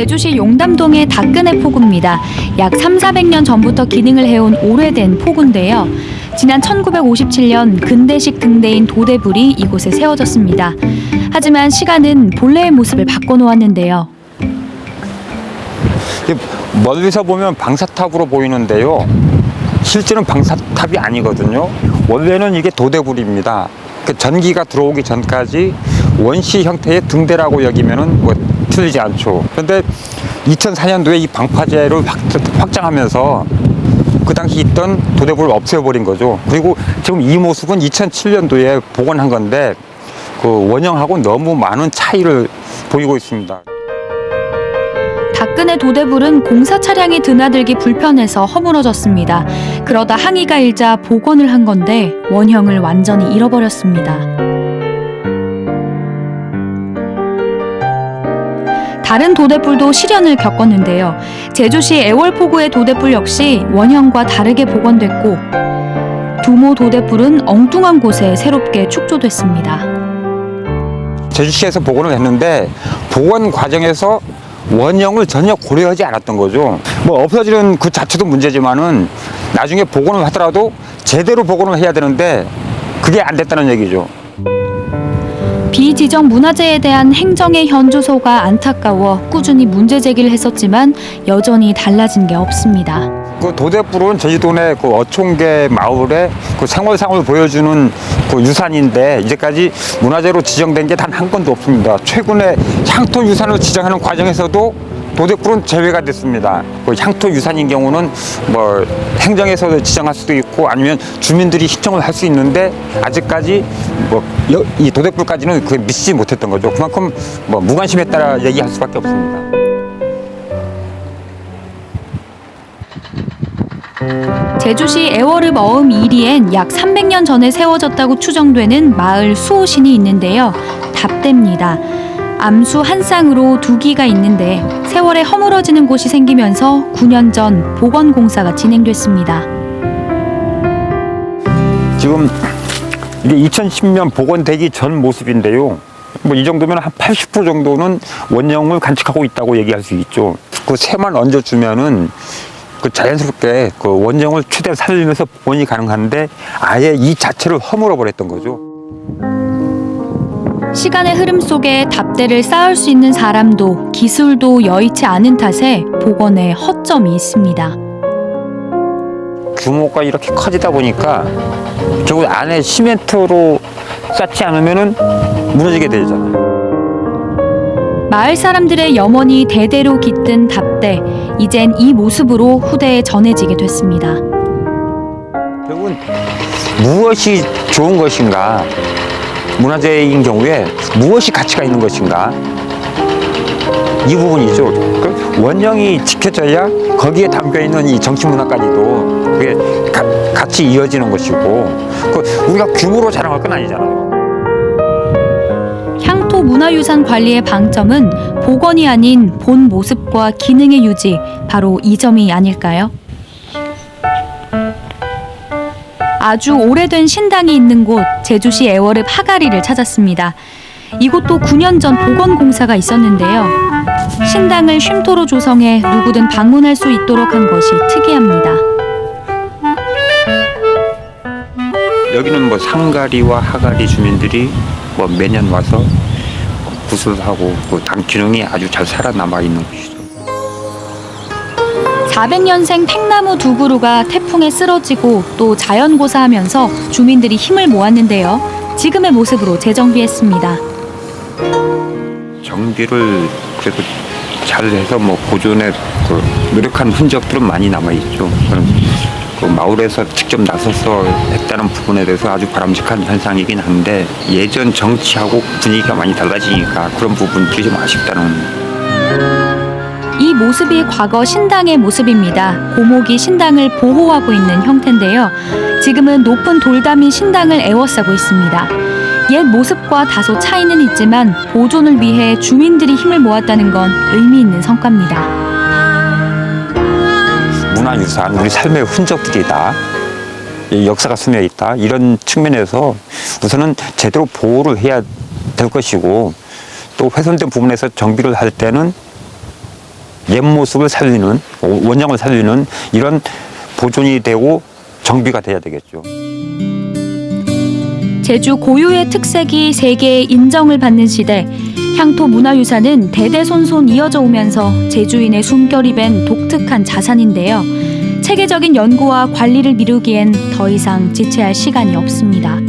제주시 용담동의 다끈의 포구입니다. 약 3, 400년 전부터 기능을 해온 오래된 포구인데요. 지난 1957년 근대식 등대인 도대불이 이곳에 세워졌습니다. 하지만 시간은 본래의 모습을 바꿔놓았는데요. 멀리서 보면 방사탑으로 보이는데요. 실제는 방사탑이 아니거든요. 원래는 이게 도대불입니다. 그 전기가 들어오기 전까지 원시 형태의 등대라고 여기면은 뭐 틀리지 않죠. 그런데 2004년도에 이 방파제를 확, 확장하면서 그 당시 있던 도대불을 없애버린 거죠. 그리고 지금 이 모습은 2007년도에 복원한 건데 그 원형하고 너무 많은 차이를 보이고 있습니다. 다끈의 도대불은 공사 차량이 드나들기 불편해서 허물어졌습니다. 그러다 항의가 일자 복원을 한 건데 원형을 완전히 잃어버렸습니다. 다른 도대불도 시련을 겪었는데요. 제주시 애월포구의 도대불 역시 원형과 다르게 복원됐고 두모 도대불은 엉뚱한 곳에 새롭게 축조됐습니다. 제주시에서 복원을 했는데 복원 과정에서 원형을 전혀 고려하지 않았던 거죠. 뭐 없어지는 그 자체도 문제지만은 나중에 복원을 하더라도 제대로 복원을 해야 되는데 그게 안 됐다는 얘기죠. 비지정 문화재에 대한 행정의 현주소가 안타까워 꾸준히 문제 제기를 했었지만 여전히 달라진 게 없습니다. 그 도대불은 제주도 내그 어촌계 마을의 그 생활상을 보여주는 그 유산인데 이제까지 문화재로 지정된 게 단 한 건도 없습니다. 최근에 향토 유산을 지정하는 과정에서도 도대불은 제외가 됐습니다. 그 향토 유산인 경우는 뭐 행정에서 지정할 수도 있고 아니면 주민들이 신청을 할 수 있는데 아직까지 뭐이 도대불까지는 그 미치지 못했던 거죠. 그만큼 뭐 무관심했다라 얘기할 수밖에 없습니다. 제주시 애월읍 어음 이리엔 약 300년 전에 세워졌다고 추정되는 마을 수호신이 있는데요. 답대입니다. 암수 한 쌍으로 두 기가 있는데 세월에 허물어지는 곳이 생기면서 9년 전 복원 공사가 진행됐습니다. 지금 이게 2010년 복원되기 전 모습인데요. 뭐 이 정도면 한 80% 정도는 원형을 간직하고 있다고 얘기할 수 있죠. 그 새만 얹어주면은 그 자연스럽게 그 원형을 최대한 살리면서 복원이 가능한데 아예 이 자체를 허물어 버렸던 거죠. 시간의 흐름 속에 답대를 쌓을 수 있는 사람도 기술도 여의치 않은 탓에 복원에 허점이 있습니다. 규모가 이렇게 커지다 보니까 결국 안에 시멘트로 쌓지 않으면은 무너지게 되잖아요. 마을 사람들의 염원이 대대로 깃든 답대, 이젠 이 모습으로 후대에 전해지게 됐습니다. 결국은 무엇이 좋은 것인가 문화재인 경우에 무엇이 가치가 있는 것인가? 이 부분이죠. 그 원형이 지켜져야 거기에 담겨 있는 이 정치 문화까지도 그게 가, 같이 이어지는 것이고 그 우리가 규모로 자랑할 건 아니잖아요. 향토 문화유산 관리의 방점은 복원이 아닌 본 모습과 기능의 유지, 바로 이 점이 아닐까요? 아주 오래된 신당이 있는 곳 제주시 애월읍 하가리를 찾았습니다. 이곳도 9년 전 복원 공사가 있었는데요. 신당을 쉼터로 조성해 누구든 방문할 수 있도록 한 것이 특이합니다. 여기는 뭐 상가리와 하가리 주민들이 뭐 매년 와서 구슬하고 그당 기능이 아주 잘 살아남아 있는 곳이죠 400년생 팽나무 두 그루가 태풍에 쓰러지고 또 자연고사하면서 주민들이 힘을 모았는데요. 지금의 모습으로 재정비했습니다. 정비를 그래도 잘해서 뭐 보존에 그 노력한 흔적들은 많이 남아 있죠. 그 마을에서 직접 나서서 했다는 부분에 대해서 아주 바람직한 현상이긴 한데 예전 정치하고 분위기가 많이 달라지니까 그런 부분들이 좀 아쉽다는. 이 모습이 과거 신당의 모습입니다. 고목이 신당을 보호하고 있는 형태인데요. 지금은 높은 돌담이 신당을 에워싸고 있습니다. 옛 모습과 다소 차이는 있지만 보존을 위해 주민들이 힘을 모았다는 건 의미 있는 성과입니다. 문화유산, 우리 삶의 흔적들이다. 이 역사가 스며 있다. 이런 측면에서 우선은 제대로 보호를 해야 될 것이고 또 훼손된 부분에서 정비를 할 때는 옛 모습을 살리는 원형을 살리는 이런 보존이 되고 정비가 돼야 되겠죠. 제주 고유의 특색이 세계의 인정을 받는 시대 향토 문화유산은 대대손손 이어져 오면서 제주인의 숨결이 밴 독특한 자산인데요. 체계적인 연구와 관리를 미루기엔 더 이상 지체할 시간이 없습니다.